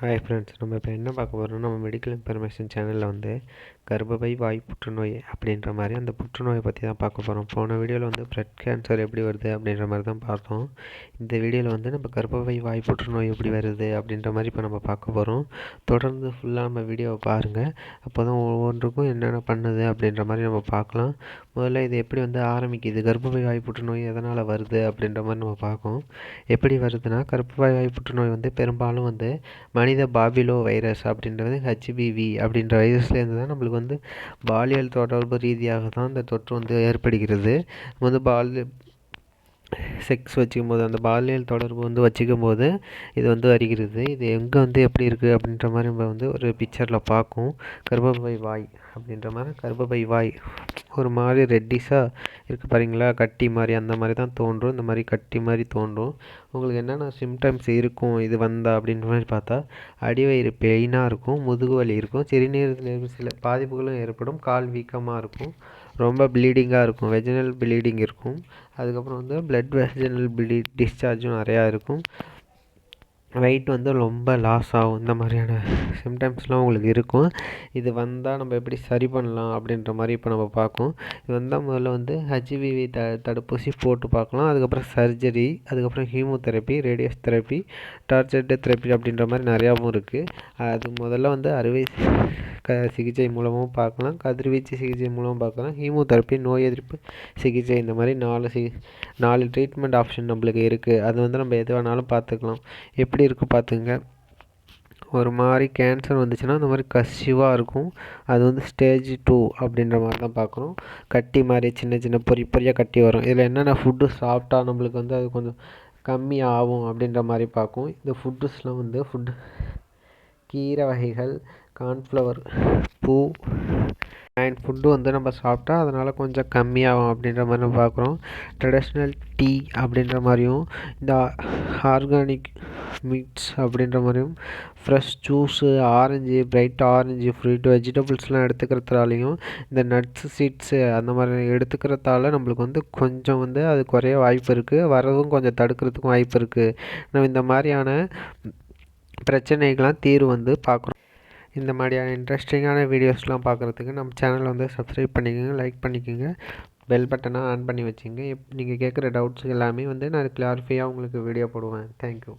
Hi friends நம்ம இப்போ என்ன பார்க்க போகிறோம்னா நம்ம மெடிக்கல் இன்ஃபர்மேஷன் சேனலில் வந்து கர்ப்பப்பை வாய் புற்றுநோய் அப்படின்ற மாதிரி அந்த புற்றுநோயை பற்றி தான் பார்க்க போகிறோம் போன வீடியோவில் வந்து பிளட் கேன்சர் எப்படி வருது அப்படின்ற மாதிரி தான் பார்த்தோம். இந்த வீடியோவில் வந்து நம்ம கர்ப்பப்பை வாய் புற்றுநோய் எப்படி வருது அப்படின்ற மாதிரி இப்போ நம்ம பார்க்க போகிறோம் தொடர்ந்து ஃபுல்லாக நம்ம வீடியோவை பாருங்கள் அப்போ தான் ஒவ்வொன்றுக்கும் என்னென்ன பண்ணுது அப்படின்ற மாதிரி நம்ம பார்க்கலாம். முதல்ல இது எப்படி வந்து ஆரம்பிக்குது? கர்ப்பப்பை வாய் புற்றுநோய் எதனால் வருது அப்படின்ற மாதிரி நம்ம பார்க்கோம் எப்படி வருதுன்னா கர்ப்பப்பை வாய் புற்றுநோய் வந்து பெரும்பாலும் வந்து மனித பாபிலோ வைரஸ் அப்படின்றது ஹெச்பிவி அப்படின்ற வைரஸ்லேருந்து தான் நம்மளுக்கு வந்து பாலியல் தொடர்பு ரீதியாக தான் இந்த தொற்று வந்து ஏற்படுகிறது. வந்து பால் செக்ஸ் வச்சுக்கும் போது அந்த பாலியல் தொடர்பு வந்து வச்சுக்கும் போது இது வந்து வருகிறது இது எங்கே வந்து எப்படி இருக்குது அப்படின்ற மாதிரி நம்ம வந்து ஒரு பிக்சரில் பார்க்கும். கர்ப்பப்பை வாய் அப்படின்ற மாதிரி கர்ப்பப்பை வாய் ஒரு மாதிரி ரெட்டிஷாக இருக்குது பாருங்களா? கட்டி மாதிரி அந்த மாதிரி தான் தோன்றும். இந்த மாதிரி கட்டி மாதிரி தோன்றும். உங்களுக்கு என்னென்ன சிம்டம்ஸ் இருக்கும்? இது வந்தால் அப்படின்ற மாதிரி பார்த்தா அடிவயிறு பெயினாக இருக்கும் முதுகு வலி இருக்கும் சிறுநீரகத்தில் சில பாதிப்புகளும் ஏற்படும் கால் வீக்கமாக இருக்கும். ரொம்ப ப்ளீடிங்காக இருக்கும். வெஜினல் ப்ளீடிங் இருக்கும். அதுக்கப்புறம் வந்து ப்ளட் வெஜினல் ப்ளீ டிஸ்சார்ஜும் நிறையா இருக்கும். வெயிட் வந்து ரொம்ப லாஸ் ஆகும். இந்த மாதிரியான சிம்டம்ஸ்லாம் உங்களுக்கு இருக்கும். இது வந்தால் நம்ம எப்படி சரி பண்ணலாம் அப்படின்ற மாதிரி இப்போ நம்ம பார்க்கும். இது வந்தால் முதல்ல வந்து ஹெச்பிவி த தடுப்பூசி போட்டு பார்க்கலாம். அதுக்கப்புறம் சர்ஜரி அதுக்கப்புறம் chemotherapy radiation therapy targeted therapy அப்படின்ற மாதிரி நிறையாவும் இருக்குது அது முதல்ல வந்து அறுவை க சிகிச்சை மூலமும் பார்க்கலாம். கதிர்வீச்சு சிகிச்சை மூலமும் பார்க்கலாம். ஹீமோதெரப்பி நோய் எதிர்ப்பு சிகிச்சை இந்த மாதிரி நாலு சி நாலு ட்ரீட்மெண்ட் ஆப்ஷன் நம்மளுக்கு இருக்குது அது வந்து நம்ம எது வேணாலும் பார்த்துக்கலாம். எப்படி இருக்குது பார்த்துங்க ஒரு மாதிரி கேன்சர் வந்துச்சுன்னா அந்த மாதிரி கசிவாக இருக்கும். அது வந்து ஸ்டேஜ் டூ அப்படின்ற மாதிரி தான் பார்க்குறோம் கட்டி மாதிரி சின்ன சின்ன பொறி பொறியாக கட்டி வரும். இதில் என்னென்ன ஃபுட்டு சாப்பிட்டா நம்மளுக்கு வந்து அது கொஞ்சம் கம்மி ஆகும் அப்படின்ற மாதிரி பார்க்கும். இந்த ஃபுட்டுஸ்லாம் வந்து ஃபுட்டு கீரை வகைகள் கார்ன்ஃப்ளவர் பூ அண்ட் ஃபுட்டு வந்து நம்ம சாப்பிட்டா அதனால் கொஞ்சம் கம்மியாகும் அப்படின்ற மாதிரி நம்ம பார்க்குறோம். ட்ரெடிஷ்னல் டீ அப்படின்ற மாதிரியும் இந்த ஆர்கானிக் மீட்ஸ் அப்படின்ற மாதிரியும் fresh juice orange bright orange fruit வெஜிடபிள்ஸ்லாம் எடுத்துக்கிறதுனாலையும் இந்த நட்ஸு சீட்ஸு அந்த மாதிரி எடுத்துக்கிறதால நம்மளுக்கு வந்து கொஞ்சம் வந்து அது குறைய வாய்ப்பு இருக்குது வரதும் கொஞ்சம் தடுக்கிறதுக்கும் வாய்ப்பு இருக்குது நம்ம இந்த மாதிரியான பிரச்சனைகள்லாம் தீர்வு வந்து பார்க்குறோம் இந்த மாதிரியான இன்ட்ரெஸ்டிங்கான வீடியோஸ்லாம் பார்க்குறதுக்கு நம்ம சேனலை வந்து சப்ஸ்கிரைப் பண்ணிக்கோங்க லைக் பண்ணிக்கோங்க பெல் பட்டனாக ஆன் பண்ணி வச்சுங்க எப் நீங்கள் கேட்குற டவுட்ஸ் எல்லாமே வந்து நான் கிளாரிஃபையாக உங்களுக்கு வீடியோ போடுவேன். தேங்க்யூ